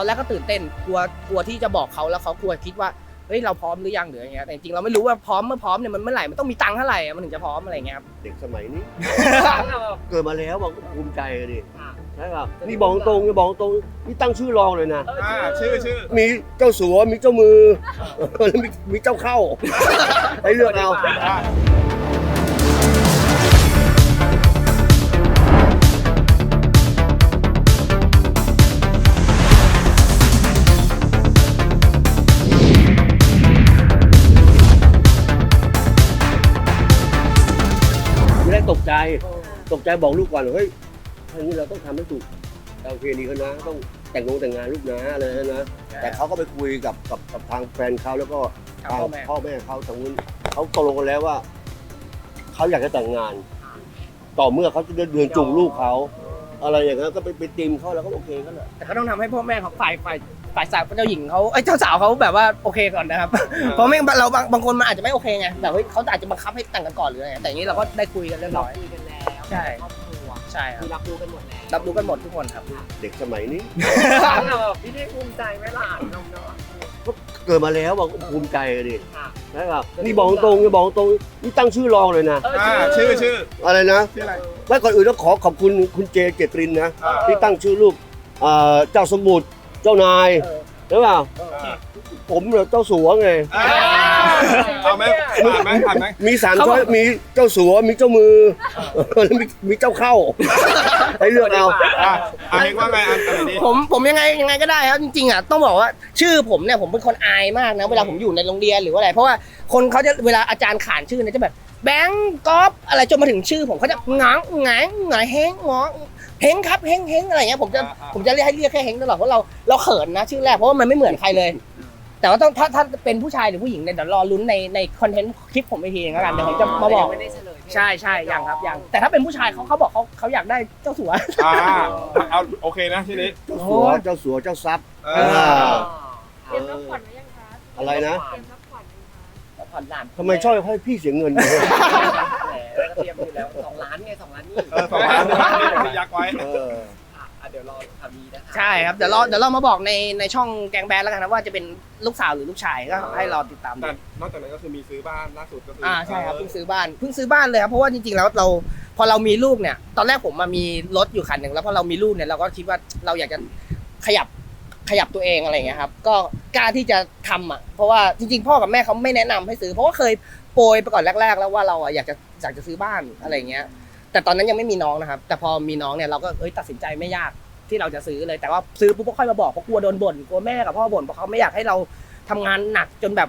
อนแรกก็ตื่นเต้นกลัวกลัวที่จะบอกเขาแล้วเขากลัวคิดว่าเฮ้ยเราพร้อมหรือยังหรืออย่างเงี้ยแต่จริงๆเราไม่รู้ว่าพร้อมเมื่อพร้อมเนี่ยมันเมื่อไหร่มันต้องมีตังค์เท่าไหร่อะมันถึงจะพร้อมอะไรเงี้ยครับ เด็กสมัยนี้แบบเกิดมาแล้วบอกภูมิใจเลยดิค่ะใช่ป่ะนี่บอกตรงนี่บอกตรงนี่ตั้งชื่อรองเลยนะ อ่าชื่อชื่อมีเจ้าสัวมีเจ้ามือแล้วมีมีเจ้าเข้าให้เลือกเอา อ่า ไม่ได้ตกใจ ตกใจบอกลูกก่อนเฮ้ยทางนี้เราต้องทำให้ถูกตามเพลงนี้เขานะต้องแต่งงงแต่งงานลูกนะอะไรนะแต่เขาก็ไปคุยกับกับกับทางแฟนเขาแล้วก็ทางทางพ่อแม่พ่อแม่เขาทางนู้นเขาตกลงกันแล้วว่าเขาอยากจะแต่งงาน ต่อเมื่อเขาจะเดินจูงลูกเขาอะไรอย่างนั้นก็ไปไปตีมเขาแล้วก็โอเคก็เลยแต่ก็ต้องทำให้พ่อแม่เขาฝ่ายฝ่าย ฝ่ายสาวเจ้าหญิงเขาไอ้ยเจ้าสาวเขาแบบว่าโอเคก่อนนะครับ เพราะไม่งั้นเราบางบางคนมันอาจจะไม่โอเคไงแบบเฮ้ยเขาอาจจะบังคับให้แต่งกันก่อนหรืออะไรแต่อย่างนี้เราก็ได้คุยกันเรียบเราร้อย คุยกันแล้วใช่ ครอบครัวใช่ครัคืบอรับรู้กันหมดแล้วรับรู้กันหมดทุกคนครับ เด็กสมัยนี้แบบพี่ได้ภูมิใจไหมหลานน้องเนาะ เกิดมาแล้วบอกภูมิใจเลยดิค่ะใช่ป่ะนี่บอกตรงนี่บอกตรงนี่ตั้งชื่อรองเลยนะอ่าชื่อชื่ออะไรนะชื่ออะไร ไม่ก่อนอื่นต้องขอขอบคุณคุณเจเจตรินนะอ่าที่ตั้งชื่อลูกเอ่อเจ้าสมุทร เจ้านายเออใช่ป่ะอ่าผมเนี่ยเจ้าสัวไงอ่าเอาไหมผ่านไหมผ่านไหมมีสามเขาช้อยมีเจ้าสัวมีเจ้ามือแล้วมีมีเจ้าเข้าให้เลือกเอาอ่าอ่าเฮงว่าไงอันอันไหนดีผมผมยังไงยังไงก็ได้ครับจริงๆอะต้องบอกว่าชื่อผมเนี่ยผมเป็นคนอายมากนะเวลาผมอยู่ในโรงเรียนหรือว่าอะไรเพราะว่าคนเขาจะเวลาอาจารย์ขานชื่อเนี่ยจะแบบแบงก์กอฟอะไรจนมาถึงชื่อผมเขาจะหงางหงายหงายเฮงหงอ เฮงครับเฮงเฮงอะไรเงี้ยผมจะอ่า ผมจะเรียกให้เรียกแค่เฮงตลอดเพราะเราเราเขินนะชื่อแรกเพราะว่ามันไม่เหมือนใครเลย แต่ว่าต้องถ้าถ้าเป็นผู้ชายหรือผู้หญิงเนี่ยเดี๋ยวรอลุ้นในในคอนเทนต์คลิปผมไปทีนึงแล้วกันเดี๋ยวผมจะมาบอกไม่ได้เฉลยใช่ใช่ยังครับยังแต่ถ้าเป็นผู้ชายเขาเขาบอกเขาเขาอยากได้เจ้าสัว อ่าเอาโอเคนะชื่อนี้เจ้าสัวเจ้าสัวเจ้าทรัพย์ เออ่อาเตรียมรับขวัญไว้ยังคะอะไรนะ เตรียมรับขวัญยังคะ ผ่อนหลานทำไมชอบให้พี่เสียเงินแหมเตรียมอยู่แล้วสองล้านไงสองล้านนี่เออสองล้านที่ยักษ์ไว้เออค่ะอะเดี๋ยวรอทำนี้นะคะใช่ครับเดี๋ยวเราเดี๋ยวเรามาบอกในในช่องแกงแบนแล้วกันนะว่าจะเป็นลูกสาวหรือลูกชายก็ให้รอติดตามดูแต่นอกจากนั้นก็คือมีซื้อบ้านล่าสุดก็คืออ่าอ่าใช่ครับเพิ่งซื้อบ้านเพิ่งซื้อบ้านเลยครับเพราะว่าจริงๆแล้วเราพอเรามีลูกเนี่ย ตอนแรกผมมามีรถอยู่คันหนึ่งแล้วพอเรามีลูกเนี่ยเราก็คิดว่าเราอยากจะขยับขยับตัวเองอะไรอย่างเงี้ยครับก็กล้าที่จะทำอะเพราะว่าจริง ๆ พ่อกับแม่เขาไม่แนะนำให้ซื้อ เพราะว่าเคยโปรยไปก่อนแรก ๆ แล้วว่าเราอะอยากจะ อยากจะซื้อบ้านอะไรอย่างเงี้ย แต่ตอนนั้นยังไม่มีน้องนะครับ แต่พอมีน้องเนี่ยเราก็เอ้ยตัดสินใจไม่ยากที่เราจะซื้อเลย แต่ว่าซื้อปุ๊บก็ค่อยมาบอกเพราะกลัวโดนบ่นกลัวแม่กับพ่อบ่นเพราะเขาไม่อยากให้เราทำงานหนักจนแบบ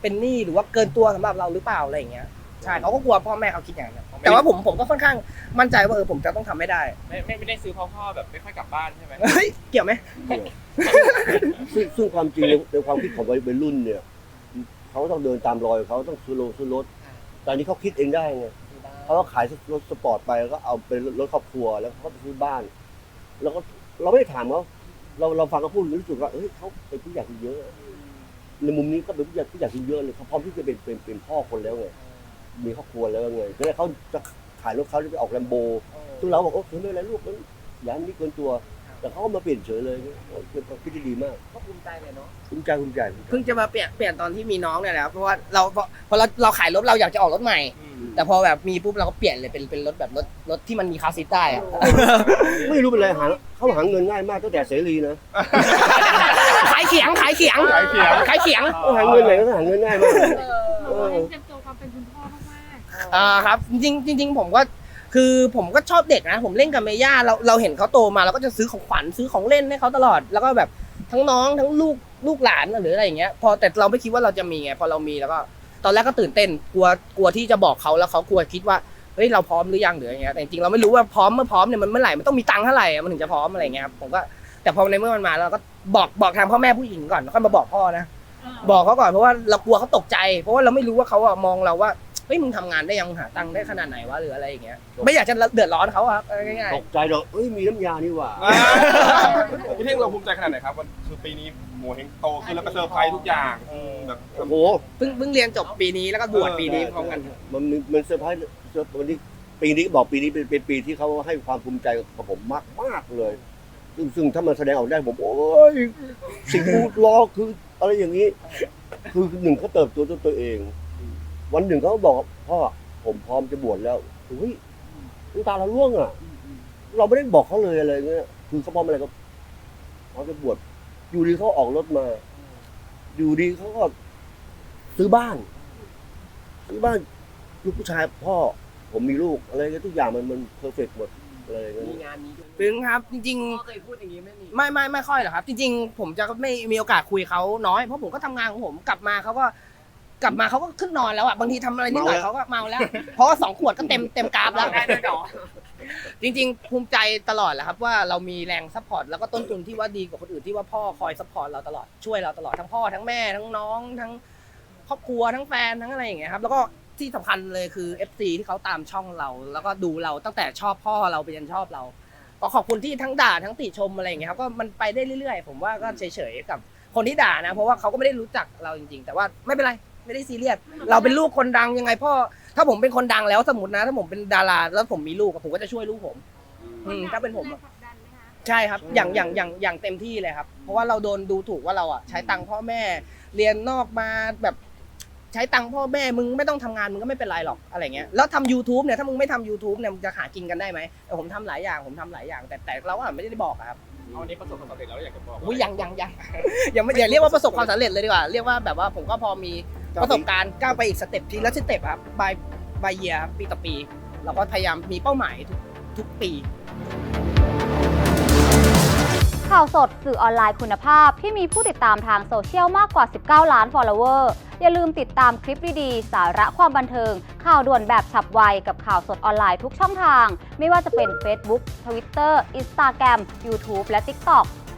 เป็นหนี้หรือว่าเกินตัวสำหรับเราหรือเปล่าอะไรอย่างเงี้ยใช่เขาก็กลัวพ่อแม่เขาคิดอย่างนั้นแต่ว่าผมผมก็ค่อนข้างมั่นใจว่าเออผมจะต้องทำไม่ได้ไม่ไม่ไม่ได้ซื้อเพราะพ่อแบบไม่ค่อยกลับบ้านใช่ไหมเฮ้ยเกี่ยวไหม ซึ่งซึ่งความจริงในในความคิดของวัยรุ่นเนี่ยเขาต้องเดินตามรอยเขาต้องซื้อโลซื้อรถ แต่อันนี้เขาคิดเองได้ไงเขาก็ขายรถสปอร์ตไปแล้วก็เอาเป็นรถครอบครัวแล้วเขาก็ไปซื้อบ้าน แล้วก็เราไม่ได้ถามเขาเราเราฟังเขาพูดรู้สึกว่าเฮ้ยเขาเป็นผู้ใหญ่ที่เยอะ ในมุมนี้ก็เป็นผู้ใหญ่ผู้ใหญ่ที่เยอะเลยเขาพร้อมที่จะเป็นเป็นเป็นพ่อคนแล้วไงมีครอบครัวแล้วไงก็เลยเขาจะขายรถเขาจะไปออกแลมโบซึ่งเราบอกโอ้ไม่เป็นไรลูกมันอย่าให้มันนี่เกินตัว แต่เขาก็มาเปลี่ยนเฉยเลยโอ้เป็นความคิดที่ดีมากก็ภูมิใจเลยเนาะภูมิใจภูมิใจเพิ่งจะมาเปลี่ยนเปลี่ยนตอนที่มีน้องเนี่ยแหละครับเพราะว่าเราพอพอเราเราขายรถเราอยากจะออกรถใหม่ อืมแต่พอแบบมีปุ๊บเราก็เปลี่ยนเลยเป็นเป็นรถแบบรถรถที่มันมีคาร์ซีทได้อะ ไม่รู้เป็นไรหาเขาหาเงินง่ายมากตั้งแต่เสรีนะขายเขียงขายเขียงขายเขียง ขายเขียงเขาหาเงินไหนก็หาเงินง่ายมาก เออเตรียมตัวความเป็นคุณพ่อมากๆ อ่าครับจริงๆจริงๆผมก็ คือผมก็ชอบเด็กนะ ผมเล่นกับเมย่าเราเราเห็นเขาโตมาเราก็จะซื้อของขวัญซื้อของเล่นให้เขาตลอด แล้วก็แบบทั้งน้องทั้งลูกลูกหลานหรืออะไรอย่างเงี้ย พอแต่เราไม่คิดว่าเราจะมีไงพอเรามีแล้วก็ ตอนแรกก็ตื่นเต้นกลัวกลัวที่จะบอกเขาแล้วเขากลัวคิดว่าเฮ้ยเราพร้อมหรือยังหรืออย่างเงี้ยแต่จริงๆเราไม่รู้ว่าพร้อมเมื่อพร้อมเนี่ยมันเมื่อไหร่มันต้องมีตังค์เท่าไหร่อะมันถึงจะพร้อมอะไรอย่างเงี้ยครับผมก็แต่พอในเมื่อมันมาเราก็บอกบอกทางพ่อแม่ผู้หญิงก่อนแล้วค่อยมาบอกพ่อนะบอกเขาก่อนเพราะว่าเรากลัวเขาตกใจ เพราะว่าเราไม่รู้ว่าเขาอะมองเราว่า เฮ้ยมึงทำงานได้ยังหาตังค์ได้ขนาดไหนวะหรืออะไรอย่างเงี้ยไม่อยากจะเดือดร้อนเขาอะครับเอาง่ายตกใจดอกเอ้ยมีน้ำยานี่หว่าอ่าพี่เท่งเราภูมิใจขนาดไหนครับวันคือปีนี้โมเฮงโตขึ้นแล้วก็เซอร์ไพรส์ทุกอย่างอืมแบบโอ้โหๆเพิ่งเพิ่งเรียนจบปีนี้แล้วก็บวชปีนี้พร้อมกันมันมันมันเซอร์ไพรส์เซอร์วันนี้ปีนี้บอกปีนี้เป็นเป็นปีที่เขาให้ความภูมิใจกับผมมากมากเลย ซึ่งซึ่งถ้ามันแสดงออกได้ผมโอ้ยสิ่งที่รอคืออะไรอย่างนี้ คือหนึ่งเขาเติบโตด้วยตัวเอง วันหนึ่งเขาก็บอกพ่อผมพร้อมจะบวชแล้วเฮ้ยน้ำตาเราร่วงอะ เราไม่ได้บอกเขาเลยอะไรเงี้ยคือเขาพร้อมอะไรก็พร้อมจะบวชอยู่ดีเขาออกรถมา อยู่ดีเขาก็ซื้อบ้านซื้อบ้านลูกผู้ชายพ่อ ผมมีลูกอะไรเงี้ยทุกอย่างมันมันเพอร์เฟกหมดอะไรเงี้มียงานนี้ด้วยซึ้งครับ จริง พ่อเคยพูดอย่างนี้ไหมมีๆไม่ไม่ไม่ค่อยหรอกครับ จริง ๆ ผมจะไม่มีโอกาสคุยเขาน้อยเพราะผมก็ทำงานของผมกลับมาเขาก็ กลับมาเขาก็ขึ้นนอนแล้วอะบางทีทำอะไรนิดหน่อยเขาก็เมาแล้ว เพราะว่าสองขวดก็เต็มเต็มกราฟแล้วได้ด้วยเหรอจริงๆ ภูมิใจตลอดแหละครับว่าเรามีแรงซัพพอร์ตแล้วก็ต้นทุนที่ว่าดีกว่าคนอื่นที่ว่าพ่อคอยซัพพอร์ตเราตลอดช่วยเราตลอดทั้งพ่อทั้งแม่ทั้งน้องทั้งครอบครัวทั้งแฟนทั้งอะไรอย่างเงี้ยครับแล้วก็ที่สำคัญเลยคือ FC ที่เขาตามช่องเรา แล้วก็ดูเราตั้งแต่ชอบพ่อเราไปยันชอบเรา ก็ขอบคุณที่ทั้งด่าทั้งติชมอะไรอย่างเงี้ยครับก็มันไปได้เรื่อยๆ ผมว่าก็เฉยๆกับคนที่ด่านะ เพราะว่าเขาก็ไม่ได้รู้จักเราจริง ๆ แต่ว่าไม่เป็นไร ไม่ได้ซีเรียสเราเป็นลูกคนดังยังไงพ่อถ้าผมเป็นคนดังแล้วสมมตินะ ถ้าผมเป็นดาราแล้วผมมีลูกอะผมก็จะช่วยลูกผม อืมถ้าเป็นผมอะแรงผลักดันไหมคะใช่ครับ อย่างอย่างอย่างอย่างเต็มที่เลยครับ เพราะว่าเราโดนดูถูกว่าเราอะใช้ตังค์พ่อแม่ เรียนนอกมาแบบใช้ตังค์พ่อแม่มึงไม่ต้องทำงานมึงก็ไม่เป็นไรหรอกอะไรเงี้ยแล้วทำ YouTube เนี่ยถ้ามึงไม่ทำ YouTube เนี่ยมึงจะหากินกันได้ไหมแต่ผมทำหลายอย่างผมทำหลายอย่าง แต่แต่เราอะไม่ได้บอกอะครับ เอาวันนี้ประสบความสำเร็จแล้วอยากจะบอกอุ้ยยังยังยัง ยังไม่อย่าเรียกว่าประสบความสำเร็จเลยดีกว่า เรียกว่าแบบว่าผมก็พอมี ประสบการณ์ก้าวไปอีกสเต็ปทีละสเต็ปครับบายบายเยียปีต่อปี เราก็พยายามมีเป้าหมายทุกทุกปีข่าวสดสื่อออนไลน์คุณภาพที่มีผู้ติดตามทางโซเชียลมากกว่า 19 ล้าน follower อย่าลืมติดตามคลิปดีๆสาระความบันเทิง ข่าวด่วนแบบฉับไวกับข่าวสดออนไลน์ทุกช่องทาง ไม่ว่าจะเป็น Facebook Twitter Instagram YouTube และ TikTok